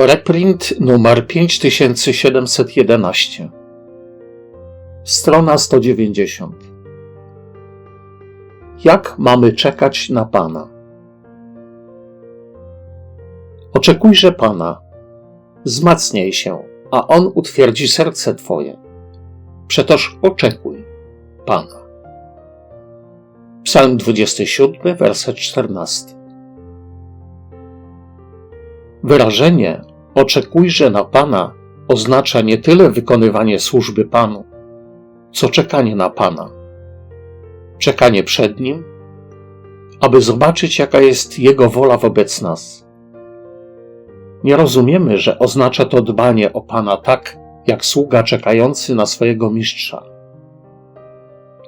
Reprint numer 5711. Strona 190. Jak mamy czekać na Pana? Oczekujże Pana, wzmacniaj się, a On utwierdzi serce Twoje. Przetoż oczekuj Pana. Psalm 27, werset 14. Wyrażenie oczekujże na Pana oznacza nie tyle wykonywanie służby Panu, co czekanie na Pana. Czekanie przed Nim, aby zobaczyć, jaka jest Jego wola wobec nas. Nie rozumiemy, że oznacza to dbanie o Pana tak, jak sługa czekający na swojego mistrza.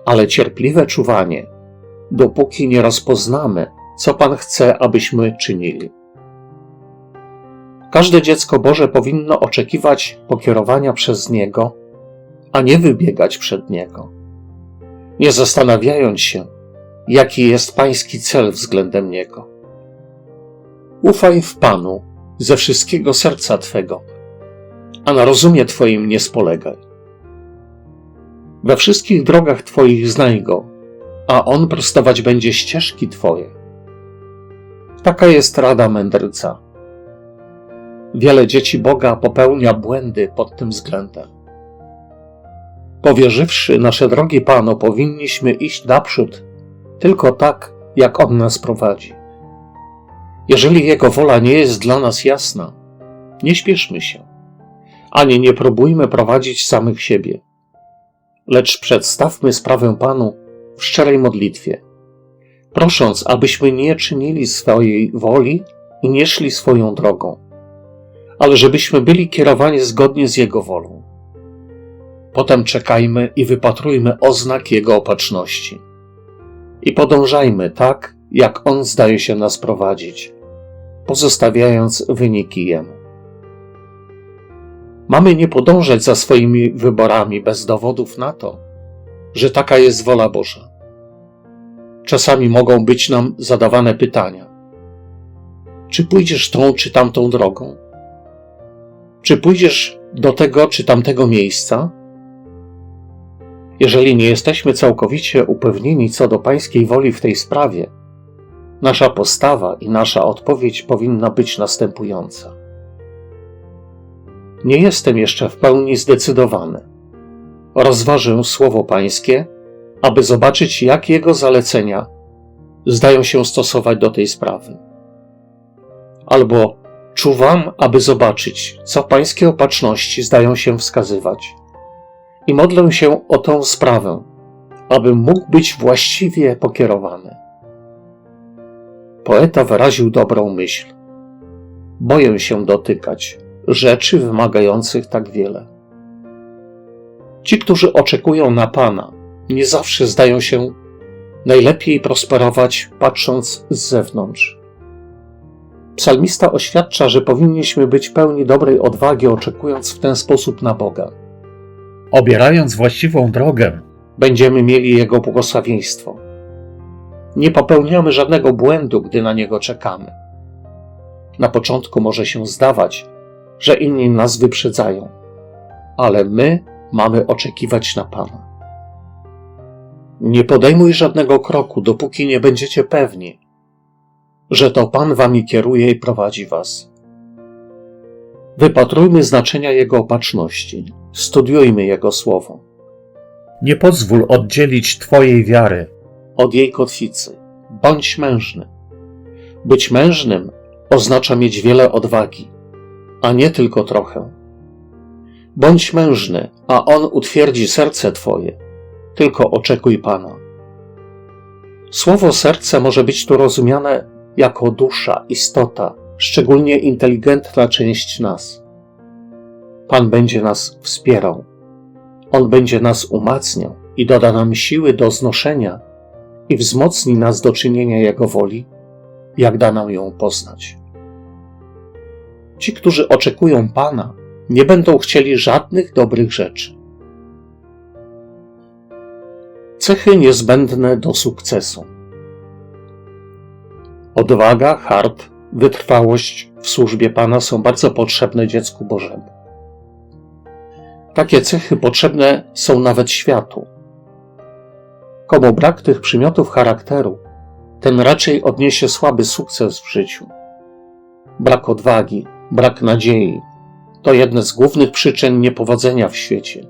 Ale cierpliwe czuwanie, dopóki nie rozpoznamy, co Pan chce, abyśmy czynili. Każde dziecko Boże powinno oczekiwać pokierowania przez Niego, a nie wybiegać przed Niego, nie zastanawiając się, jaki jest Pański cel względem Niego. Ufaj w Panu ze wszystkiego serca Twego, a na rozumie Twoim nie spolegaj. We wszystkich drogach Twoich znaj Go, a On prostować będzie ścieżki Twoje. Taka jest rada mędrca. Wiele dzieci Boga popełnia błędy pod tym względem. Powierzywszy nasze drogi Panu, powinniśmy iść naprzód tylko tak, jak On nas prowadzi. Jeżeli Jego wola nie jest dla nas jasna, nie śpieszmy się, ani nie próbujmy prowadzić samych siebie, lecz przedstawmy sprawę Panu w szczerej modlitwie, prosząc, abyśmy nie czynili swojej woli i nie szli swoją drogą, ale żebyśmy byli kierowani zgodnie z Jego wolą. Potem czekajmy i wypatrujmy oznak Jego opatrzności. I podążajmy tak, jak On zdaje się nas prowadzić, pozostawiając wyniki Jemu. Mamy nie podążać za swoimi wyborami bez dowodów na to, że taka jest wola Boża. Czasami mogą być nam zadawane pytania: czy pójdziesz tą czy tamtą drogą? Czy pójdziesz do tego czy tamtego miejsca? Jeżeli nie jesteśmy całkowicie upewnieni co do Pańskiej woli w tej sprawie, nasza postawa i nasza odpowiedź powinna być następująca. Nie jestem jeszcze w pełni zdecydowany. Rozważę słowo Pańskie, aby zobaczyć, jak Jego zalecenia zdają się stosować do tej sprawy. Albo czuwam, aby zobaczyć, co Pańskie opatrzności zdają się wskazywać i modlę się o tę sprawę, abym mógł być właściwie pokierowany. Poeta wyraził dobrą myśl. Boję się dotykać rzeczy wymagających tak wiele. Ci, którzy oczekują na Pana, nie zawsze zdają się najlepiej prosperować patrząc z zewnątrz. Psalmista oświadcza, że powinniśmy być pełni dobrej odwagi, oczekując w ten sposób na Boga. Obierając właściwą drogę, będziemy mieli Jego błogosławieństwo. Nie popełniamy żadnego błędu, gdy na Niego czekamy. Na początku może się zdawać, że inni nas wyprzedzają, ale my mamy oczekiwać na Pana. Nie podejmuj żadnego kroku, dopóki nie będziecie pewni, że to Pan wami kieruje i prowadzi was. Wypatrujmy znaczenia Jego opatrzności, studiujmy Jego słowo. Nie pozwól oddzielić Twojej wiary od jej kotwicy. Bądź mężny. Być mężnym oznacza mieć wiele odwagi, a nie tylko trochę. Bądź mężny, a On utwierdzi serce Twoje. Tylko oczekuj Pana. Słowo serce może być tu rozumiane jako dusza, istota, szczególnie inteligentna część nas. Pan będzie nas wspierał. On będzie nas umacniał i doda nam siły do znoszenia i wzmocni nas do czynienia Jego woli, jak da nam ją poznać. Ci, którzy oczekują Pana, nie będą chcieli żadnych dobrych rzeczy. Cechy niezbędne do sukcesu. Odwaga, hart wytrwałość w służbie Pana są bardzo potrzebne dziecku Bożemu. Takie cechy potrzebne są nawet światu. Komu brak tych przymiotów charakteru, ten raczej odniesie słaby sukces w życiu. Brak odwagi, brak nadziei to jedne z głównych przyczyn niepowodzenia w świecie.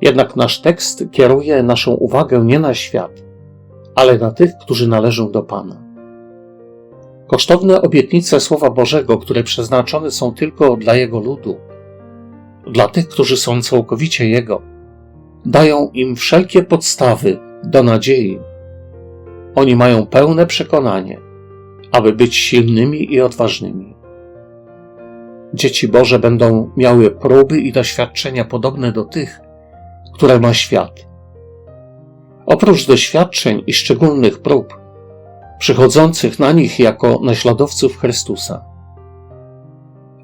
Jednak nasz tekst kieruje naszą uwagę nie na świat, ale na tych, którzy należą do Pana. Kosztowne obietnice Słowa Bożego, które przeznaczone są tylko dla Jego ludu, dla tych, którzy są całkowicie Jego, dają im wszelkie podstawy do nadziei. Oni mają pełne przekonanie, aby być silnymi i odważnymi. Dzieci Boże będą miały próby i doświadczenia podobne do tych, które ma świat. Oprócz doświadczeń i szczególnych prób, przychodzących na nich jako naśladowców Chrystusa,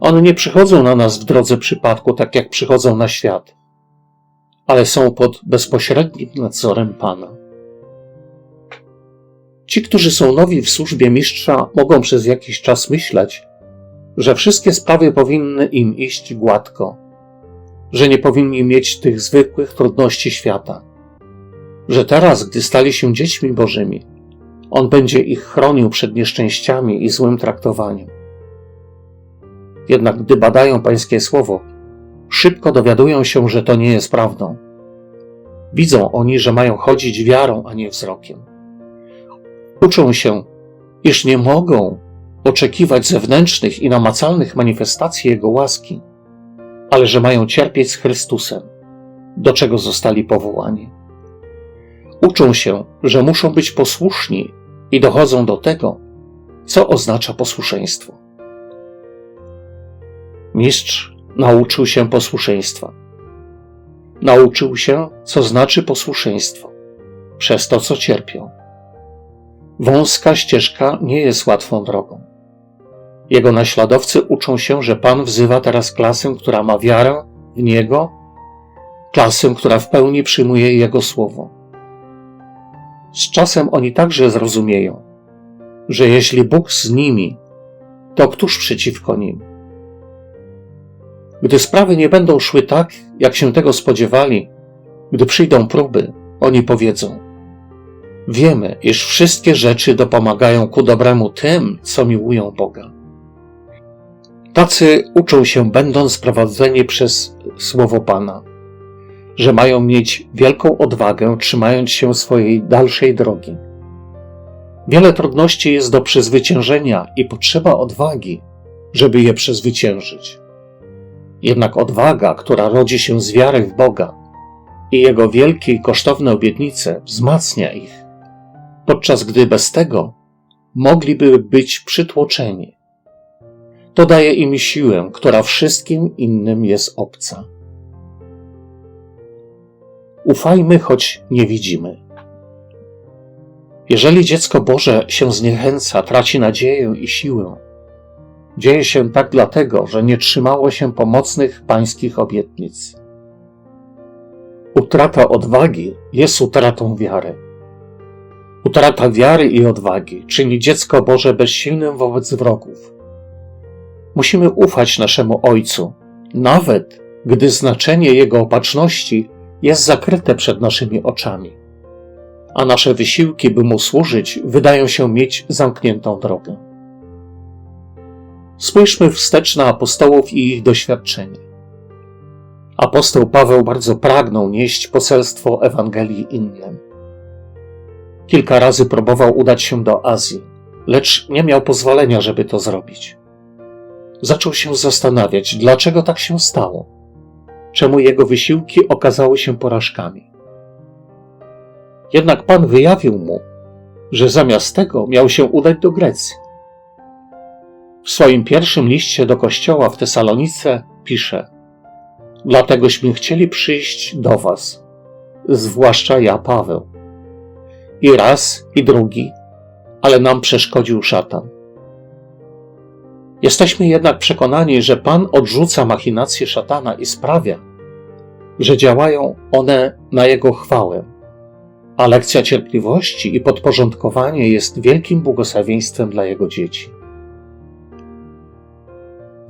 one nie przychodzą na nas w drodze przypadku, tak jak przychodzą na świat, ale są pod bezpośrednim nadzorem Pana. Ci, którzy są nowi w służbie mistrza, mogą przez jakiś czas myśleć, że wszystkie sprawy powinny im iść gładko, że nie powinni mieć tych zwykłych trudności świata, że teraz, gdy stali się dziećmi Bożymi, On będzie ich chronił przed nieszczęściami i złym traktowaniem. Jednak gdy badają Pańskie Słowo, szybko dowiadują się, że to nie jest prawdą. Widzą oni, że mają chodzić wiarą, a nie wzrokiem. Uczą się, iż nie mogą oczekiwać zewnętrznych i namacalnych manifestacji Jego łaski, ale że mają cierpieć z Chrystusem, do czego zostali powołani. Uczą się, że muszą być posłuszni i dochodzą do tego, co oznacza posłuszeństwo. Mistrz nauczył się posłuszeństwa. Nauczył się, co znaczy posłuszeństwo, przez to, co cierpią. Wąska ścieżka nie jest łatwą drogą. Jego naśladowcy uczą się, że Pan wzywa teraz klasę, która ma wiarę w Niego, klasę, która w pełni przyjmuje Jego słowo. Z czasem oni także zrozumieją, że jeśli Bóg z nimi, to któż przeciwko nim? Gdy sprawy nie będą szły tak, jak się tego spodziewali, gdy przyjdą próby, oni powiedzą: Wiemy, iż wszystkie rzeczy dopomagają ku dobremu tym, co miłują Boga. Tacy uczą się, będąc prowadzeni przez słowo Pana, że mają mieć wielką odwagę, trzymając się swojej dalszej drogi. Wiele trudności jest do przezwyciężenia i potrzeba odwagi, żeby je przezwyciężyć. Jednak odwaga, która rodzi się z wiary w Boga i Jego wielkie i kosztowne obietnice, wzmacnia ich, podczas gdy bez tego mogliby być przytłoczeni. To daje im siłę, która wszystkim innym jest obca. Ufajmy, choć nie widzimy. Jeżeli dziecko Boże się zniechęca, traci nadzieję i siłę, dzieje się tak dlatego, że nie trzymało się pomocnych pańskich obietnic. Utrata odwagi jest utratą wiary. Utrata wiary i odwagi czyni dziecko Boże bezsilnym wobec wrogów. Musimy ufać naszemu Ojcu, nawet gdy znaczenie Jego opatrzności jest zakryte przed naszymi oczami, a nasze wysiłki, by Mu służyć, wydają się mieć zamkniętą drogę. Spójrzmy wstecz na apostołów i ich doświadczenie. Apostoł Paweł bardzo pragnął nieść poselstwo Ewangelii innym. Kilka razy próbował udać się do Azji, lecz nie miał pozwolenia, żeby to zrobić. Zaczął się zastanawiać, dlaczego tak się stało, czemu jego wysiłki okazały się porażkami. Jednak Pan wyjawił mu, że zamiast tego miał się udać do Grecji. W swoim pierwszym liście do kościoła w Tesalonice pisze: Dlategośmy chcieli przyjść do Was, zwłaszcza ja, Paweł. I raz, i drugi, ale nam przeszkodził szatan. Jesteśmy jednak przekonani, że Pan odrzuca machinacje szatana i sprawia, że działają one na Jego chwałę, a lekcja cierpliwości i podporządkowanie jest wielkim błogosławieństwem dla Jego dzieci.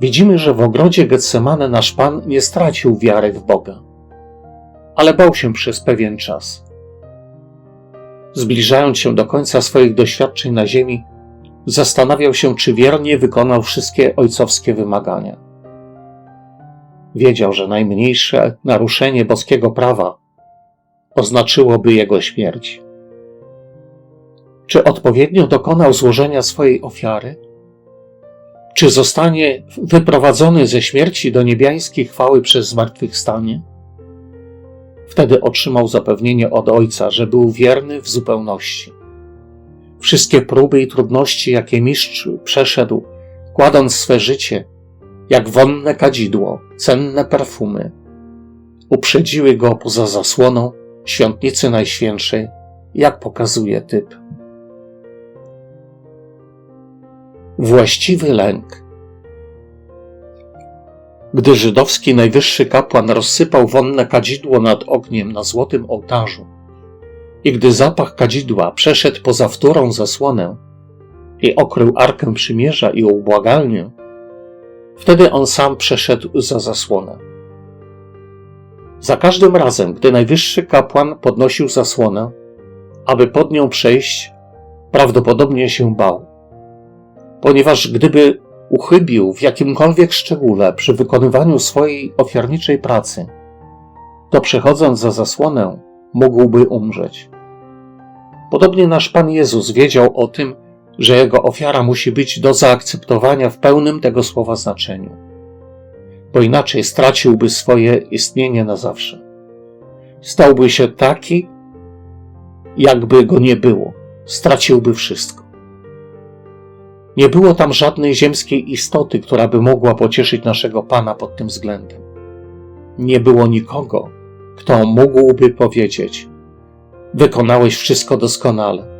widzimy, że w ogrodzie Getsemane nasz Pan nie stracił wiary w Boga, ale bał się przez pewien czas. Zbliżając się do końca swoich doświadczeń na ziemi, zastanawiał się, czy wiernie wykonał wszystkie ojcowskie wymagania. Wiedział, że najmniejsze naruszenie boskiego prawa oznaczyłoby jego śmierć. Czy odpowiednio dokonał złożenia swojej ofiary? Czy zostanie wyprowadzony ze śmierci do niebiańskiej chwały przez zmartwychwstanie? Wtedy otrzymał zapewnienie od Ojca, że był wierny w zupełności. Wszystkie próby i trudności, jakie mistrz przeszedł, kładąc swe życie, jak wonne kadzidło, cenne perfumy, uprzedziły go poza zasłoną świątnicy najświętszej, jak pokazuje typ. Właściwy lęk. Gdy żydowski najwyższy kapłan rozsypał wonne kadzidło nad ogniem na złotym ołtarzu i gdy zapach kadzidła przeszedł poza wtórą zasłonę i okrył arkę przymierza i ubłagalnię, wtedy on sam przeszedł za zasłonę. Za każdym razem, gdy najwyższy kapłan podnosił zasłonę, aby pod nią przejść, prawdopodobnie się bał. Ponieważ gdyby uchybił w jakimkolwiek szczególe przy wykonywaniu swojej ofiarniczej pracy, to przechodząc za zasłonę, mógłby umrzeć. Podobnie nasz Pan Jezus wiedział o tym, że jego ofiara musi być do zaakceptowania w pełnym tego słowa znaczeniu, bo inaczej straciłby swoje istnienie na zawsze. Stałby się taki, jakby go nie było, straciłby wszystko. Nie było tam żadnej ziemskiej istoty, która by mogła pocieszyć naszego Pana pod tym względem. Nie było nikogo, kto mógłby powiedzieć: Wykonałeś wszystko doskonale.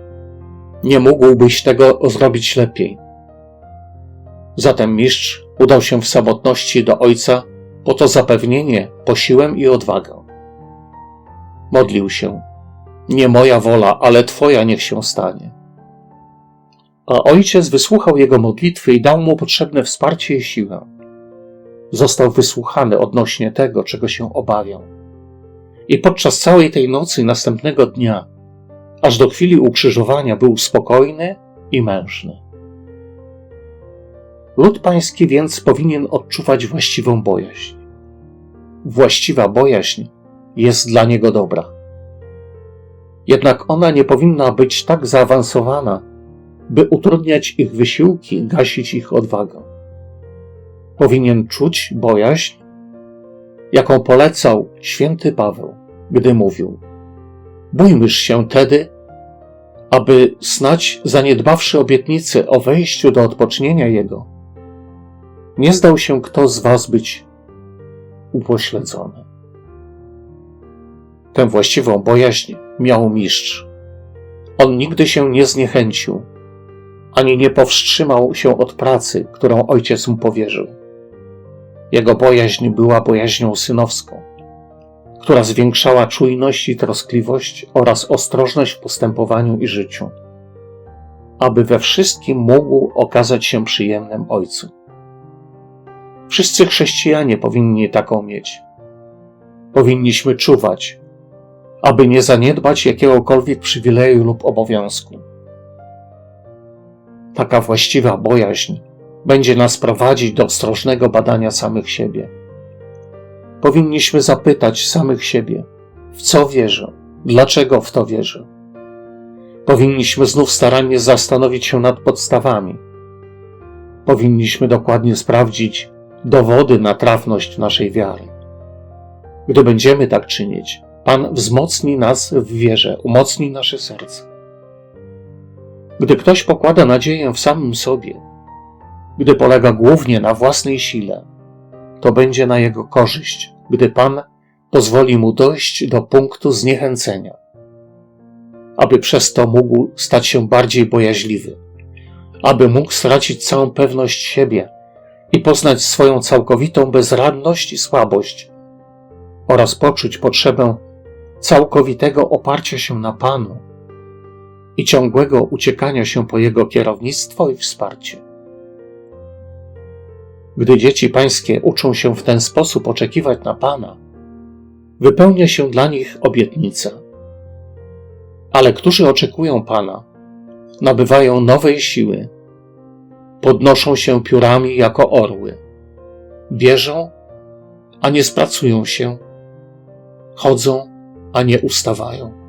Nie mógłbyś tego zrobić lepiej. Zatem mistrz udał się w samotności do ojca po to zapewnienie, posiłem i odwagę. Modlił się: Nie moja wola, ale Twoja niech się stanie. A ojciec wysłuchał jego modlitwy i dał mu potrzebne wsparcie i siłę. Został wysłuchany odnośnie tego, czego się obawiał. I podczas całej tej nocy i następnego dnia, aż do chwili ukrzyżowania, był spokojny i mężny. Lud pański więc powinien odczuwać właściwą bojaźń. Właściwa bojaźń jest dla niego dobra. Jednak ona nie powinna być tak zaawansowana, by utrudniać ich wysiłki, gasić ich odwagę. Powinien czuć bojaźń, jaką polecał święty Paweł, gdy mówił: Bójmyż się tedy, aby snać zaniedbawszy obietnicę o wejściu do odpocznienia Jego, nie zdał się kto z Was być upośledzony. Tę właściwą bojaźń miał mistrz. On nigdy się nie zniechęcił, ani nie powstrzymał się od pracy, którą ojciec mu powierzył. Jego bojaźń była bojaźnią synowską, która zwiększała czujność i troskliwość oraz ostrożność w postępowaniu i życiu, aby we wszystkim mógł okazać się przyjemnym ojcu. Wszyscy chrześcijanie powinni taką mieć. Powinniśmy czuwać, aby nie zaniedbać jakiegokolwiek przywileju lub obowiązku. Taka właściwa bojaźń będzie nas prowadzić do ostrożnego badania samych siebie. Powinniśmy zapytać samych siebie, w co wierzę, dlaczego w to wierzę. Powinniśmy znów starannie zastanowić się nad podstawami. Powinniśmy dokładnie sprawdzić dowody na trafność naszej wiary. Gdy będziemy tak czynić, Pan wzmocni nas w wierze, umocni nasze serce. Gdy ktoś pokłada nadzieję w samym sobie, gdy polega głównie na własnej sile, to będzie na jego korzyść, gdy Pan pozwoli mu dojść do punktu zniechęcenia, aby przez to mógł stać się bardziej bojaźliwy, aby mógł stracić całą pewność siebie i poznać swoją całkowitą bezradność i słabość oraz poczuć potrzebę całkowitego oparcia się na Panu i ciągłego uciekania się po Jego kierownictwo i wsparcie. Gdy dzieci pańskie uczą się w ten sposób oczekiwać na Pana, wypełnia się dla nich obietnica. Ale którzy oczekują Pana, nabywają nowej siły, podnoszą się piórami jako orły, bierzą, a nie spracują się, chodzą, a nie ustawają.